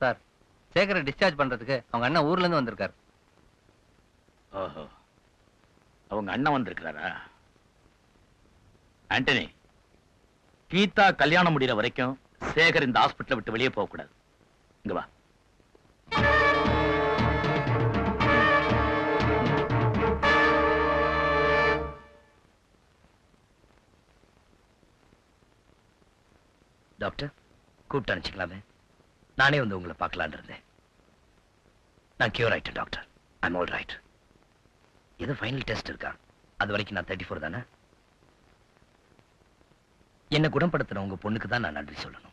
Sir சேகரை discharge பண்றதுக்கு அவங்க அண்ணன் ஊர்ல இருந்து வந்திருக்காரு. ஓஹோ. அவங்க அண்ணன் வந்திருக்கிறாரா? ஆண்டனி கீதா கல்யாணம் முடிகிற வரைக்கும் சேகர் இந்த ஹாஸ்பிட்டலை விட்டு வெளியே போக கூடாது இங்க வா. டாக்டர் கூப்பிட்டு அனுப்பிச்சிக்கலாமே. நானே வந்து உங்களை பார்க்கலான்னு இருந்தேன். நான் கியூர் ஆயிட்டேன் டாக்டர் ஐம் ஆல் ரைட் ஏதோ ஃபைனல் டெஸ்ட் இருக்கா? அது வரைக்கும் நான் தேர்ட்டி ஃபோர் தானே? என்னை குணப்படுத்துற உங்க பொண்ணுக்கு தான் நான் நன்றி சொல்லணும்.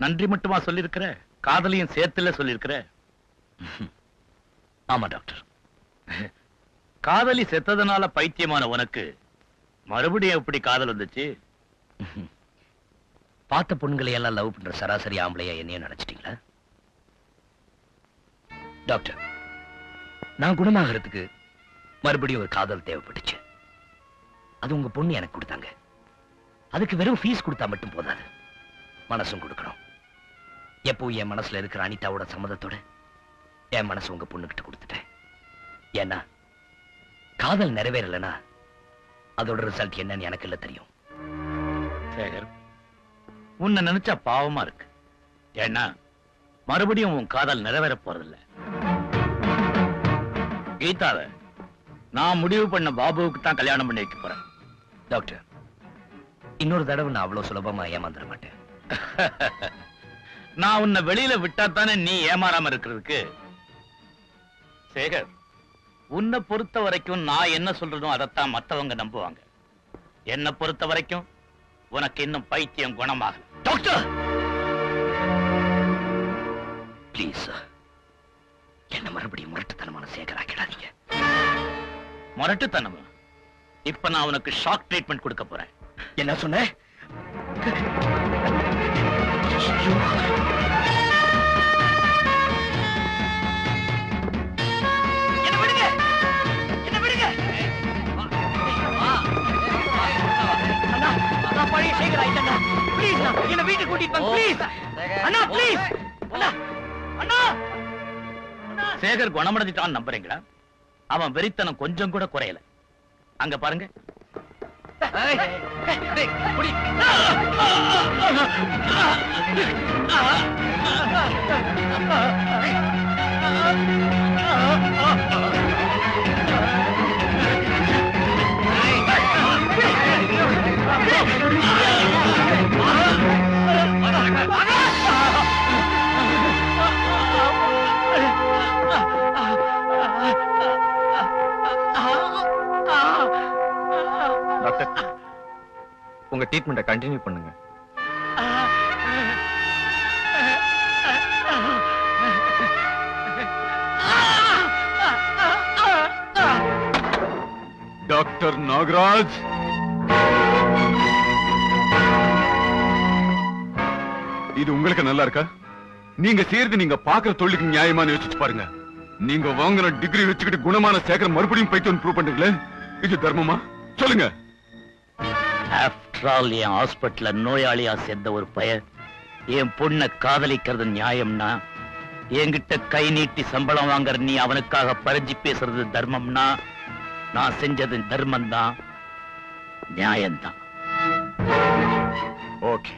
நன்றி மட்டுமா சொல்லியிருக்கிற காதலையும் சேர்த்துல சொல்லியிருக்கிற ஆமா டாக்டர் காதலி செத்ததுனால பைத்தியமான உனக்கு மறுபடியும் எப்படி காதல் வந்துச்சு? பார்த்த பொண்ணுங்களை எல்லாம் லவ் பண்ற சராசரி ஆம்பளையா என்னையும் நினைச்சிட்டீங்களா? டாக்டர் நான் குணமாகறதுக்கு மறுபடியும் ஒரு காதல் தேவைப்பட்டுச்சு. அது உங்க பொண்ணு எனக்கு கொடுத்தாங்க. அதுக்கு வெறும் ஃபீஸ் கொடுத்தா மட்டும் போதாது. மனசும் கொடுக்கணும். எப்போ என் மனசுல இருக்கிற அனிதாவோட சம்மதத்தோட என் மனசு உங்க பொண்ணுகிட்ட கொடுத்துட்டேன். ஏன்னா காதல் நிறைவேறலைன்னா அதோட ரிசல்ட் என்னன்னு எனக்கு இல்ல தெரியும். சேகர் உன்னை நினைச்சா பாவமா இருக்கு. ஏன்னா மறுபடியும் உன் காதல் நிறைவேற போறதில்ல. கீதாவை நான் முடிவு பண்ண பாபுவுக்கு தான் கல்யாணம் பண்ணி வைக்க போறேன். டாக்டர் இன்னொரு தடவை நான் அவ்வளவு சுலபமா ஏமாந்துட மாட்டேன். நான் உன்னை வெளியில விட்டா தானே நீ ஏமாறாம இருக்கிறதுக்கு? சேகர் உன்னை பொறுத்த வரைக்கும் நான் என்ன சொல்றனோ அதைத்தான் மத்தவங்க நம்புவாங்க. என்னை பொறுத்த வரைக்கும் உனக்கு இன்னும் பைத்தியம் குணமாகல. டாக்டர் ப்ளீஸ் என்ன மறுபடியும் முரட்டுத்தனமான சேகராக்கிடாதீங்க. முரட்டுத்தனமா? இப்ப நான் உனக்கு ஷாக் ட்ரீட்மெண்ட் கொடுக்க போறேன். என்ன சொன்ன? பழைய சேகர் ஆயிட்டேன் ப்ளீஸ் என்ன வீட்டுக்கு கூட்டிட்டு வாங்க ப்ளீஸ் அண்ணா ப்ளீஸ் அண்ணா அண்ணா. சேகர் குணமடைஞ்சிட்டான்னு நம்புறீங்களா? அவன் வெறித்தனம் கொஞ்சம் கூட குறையல. அங்க பாருங்க. டாக்டர் உங்க ட்ரீட்மெண்ட்டை கண்டினியூ பண்ணுங்க. டாக்டர் நாகராஜ் இது உங்களுக்கு நல்லா இருக்கா? நீங்க செய்யறது நீங்க பாக்குற தொழிலுக்கு நியாயமான யோசிச்சு பாருங்க. நீங்க வாங்கின டிகிரி வச்சுக்கிட்டு குணமான சேகரம் மறுபடியும் பைத்தியம் ப்ரூவ் பண்றீங்களே? இது தர்மமா? சொல்லுங்க. ஆஃப்டர் ஆல் என் ஹாஸ்பிட்டல்ல நோயாளியா சேர்ந்த ஒரு பையன் என் பொண்ணை காதலிக்கிறது நியாயம்னா என்கிட்ட கை நீட்டி சம்பளம் வாங்குற நீ அவனுக்காக பறிஞ்சு பேசுறது தர்மம்னா நான் செஞ்சது தர்மம் தான் நியாயம்தான். ஓகே.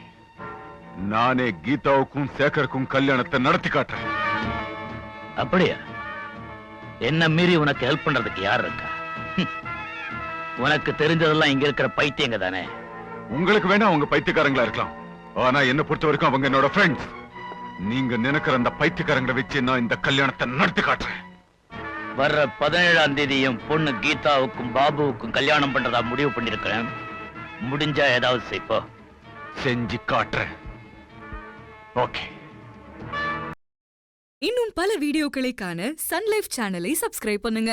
நானே கீதாவுக்கும் சேகருக்கும் கல்யாணத்தை நடத்தி காட்டுறேன். அப்படியா? என்ன மீறி உனக்கு ஹெல்ப் பண்றதுக்கு யார் இருக்கா. உனக்கு தெரிஞ்சதெல்லாம் இங்க இருக்கிற பைத்தியங்க தானே? உங்களுக்கு வேணா அவங்க பைத்தியக்காரங்களா இருக்கலாம். ஆனா என்ன பொறுத்த வரைக்கும் அவங்க என்னோட ஃப்ரெண்ட்ஸ் நீங்க நினைக்கிற அந்த பைத்தியக்காரங்களை வச்சு நான் இந்த கல்யாணத்தை நடத்தி காட்டுறேன். வர்ற பதினேழாம் தேதி என் பொண்ணு கீதாவுக்கும் பாபுவுக்கும் கல்யாணம் பண்றதா முடிவு பண்ணிருக்கிறேன் முடிஞ்சா ஏதாவது செய்ப்போ. செஞ்சு காட்டுறேன். ஓகே. இன்னும் பல வீடியோக்களை காண சன்லைஃப் சேனலை சப்ஸ்கிரைப் பண்ணுங்க.